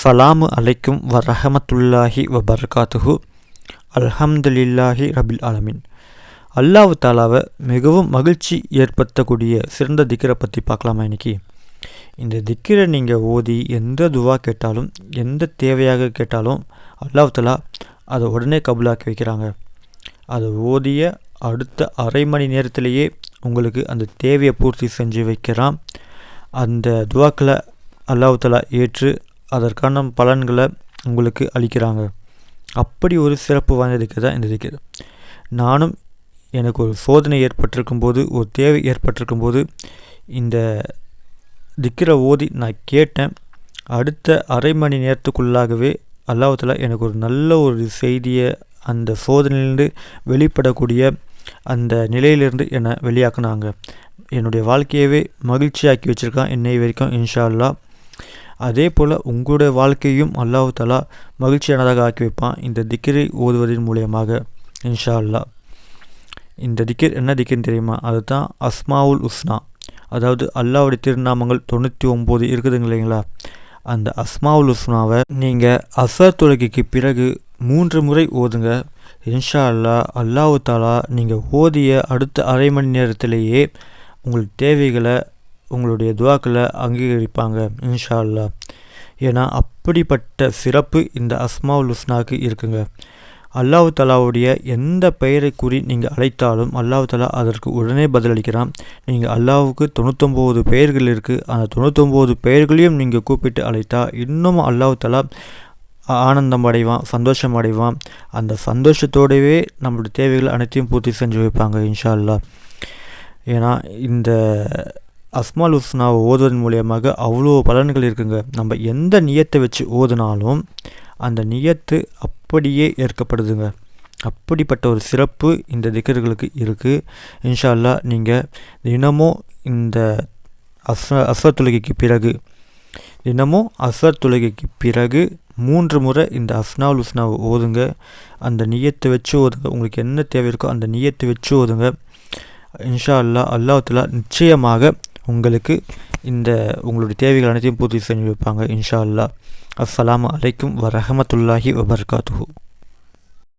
அஸ்ஸலாமு அலைக்கும் வரஹமத்துல்லாஹி வபர்காத்துஹு. அல்ஹம்துலில்லாஹி ரபில் ஆலமின். அல்லாஹு தாலாவை மிகவும் மகிழ்ச்சி ஏற்படுத்தக்கூடிய சிறந்த திக்கரை பற்றி பார்க்கலாமா இன்னைக்கு? இந்த திக்கரை நீங்கள் ஓதி எந்த துவா கேட்டாலும் எந்த தேவையாக கேட்டாலும் அல்லாஹு தாலா அதை உடனே கபுலாக்கி வைக்கிறாங்க. அதை ஓதிய அடுத்த அரை மணி நேரத்திலேயே உங்களுக்கு அந்த தேவையை பூர்த்தி செஞ்சு வைக்கிறான். அந்த துவாக்களை அல்லாஹு தாலா ஏற்று அதற்கான பலன்களை உங்களுக்கு அளிக்கிறாங்க. அப்படி ஒரு சிறப்பு வாய்ந்த திக்கு தான் இந்த திக்கு நானும் எனக்கு ஒரு சோதனை ஏற்பட்டிருக்கும் போது ஒரு தேவை ஏற்பட்டிருக்கும் போது இந்த திக்கிற ஓதி நான் கேட்டேன். அடுத்த அரை மணி நேரத்துக்குள்ளாகவே அல்லாஹால எனக்கு ஒரு நல்ல ஒரு செய்தியை அந்த சோதனையிலிருந்து வெளிப்படக்கூடிய அந்த நிலையிலிருந்து என்னை வெளியாக்குனாங்க. என்னுடைய வாழ்க்கையவே மகிழ்ச்சியாக்கி வச்சுருக்கான். இன்னை வரைக்கும் இன்ஷா அல்லா அதே போல் உங்களுடைய வாழ்க்கையும் அல்லாஹு தலா மகிழ்ச்சியானதாக ஆக்கி வைப்பான். இந்த திக்கரை ஓதுவதன் மூலியமாக இன்ஷா அல்லா இந்த திக்கர் என்ன திக்கர்னு தெரியுமா? அதுதான் அஸ்மாவுல் உஸ்னா. அதாவது அல்லாவுடைய திருநாமங்கள் தொண்ணூற்றி ஒம்பது இருக்குதுங்க இல்லைங்களா? அந்த அஸ்மாவுல் உஸ்னாவை நீங்கள் அசர் தொழுகைக்கு பிறகு மூன்று முறை ஓதுங்க. இன்ஷா அல்லா அல்லாஹு தாலா நீங்கள் ஓதிய அடுத்த அரை மணி நேரத்திலேயே உங்கள் தேவைகளை உங்களுடைய துவாக்களை அங்கீகரிப்பாங்க இன்ஷா அல்லா ஏன்னா அப்படிப்பட்ட சிறப்பு இந்த அஸ்மாவுல் உஸ்னாக்கு இருக்குங்க. அல்லாஹு தலாவுடைய எந்த பெயரை கூறி நீங்கள் அழைத்தாலும் அல்லாஹு தலா அதற்கு உடனே பதிலளிக்கிறான். நீங்கள் அல்லாவுக்கு தொண்ணூத்தொம்பது பெயர்கள் இருக்குது அந்த தொண்ணூத்தொம்பது பெயர்களையும் நீங்கள் கூப்பிட்டு அழைத்தா இன்னும் அல்லாஹு தலா ஆனந்தம் அடைவான் சந்தோஷம் அடைவான். அந்த சந்தோஷத்தோடவே நம்மளுடைய தேவைகள் அனைத்தையும் பூர்த்தி செஞ்சு வைப்பாங்க இன்ஷா அல்லா ஏன்னா இந்த அஸ்மால் உஸ்னாவை ஓதுவதன் மூலியமாக அவ்வளோ பலன்கள் இருக்குங்க. நம்ம எந்த நியத்தை வச்சு ஓதுனாலும் அந்த நியத்து அப்படியே ஏற்கப்படுதுங்க. அப்படிப்பட்ட ஒரு சிறப்பு இந்த திக்கர்களுக்கு இருக்குது இன்ஷால்லா நீங்கள் தினமும் இந்த அஸ் அஸ்வர் தொழுகைக்கு பிறகு தினமும் அஸ்வர் தொழுகைக்கு பிறகு மூன்று முறை இந்த அஸ்னால் உஸ்னாவை ஓதுங்க. அந்த நியத்தை வச்சு ஓதுங்க. உங்களுக்கு என்ன தேவை இருக்கோ அந்த நியத்தை வச்சு ஓதுங்க. இன்ஷா அல்லா அல்லாஹ் நிச்சயமாக உங்களுக்கு இந்த உங்களுடைய தேவைகள் அனைத்தையும் பூர்த்தி செஞ்சு வைப்பாங்க இன்ஷா அல்லா அஸ்லாம் அலைக்கும் வரஹமத்துல்லாஹி வபர்காத்துஹூ.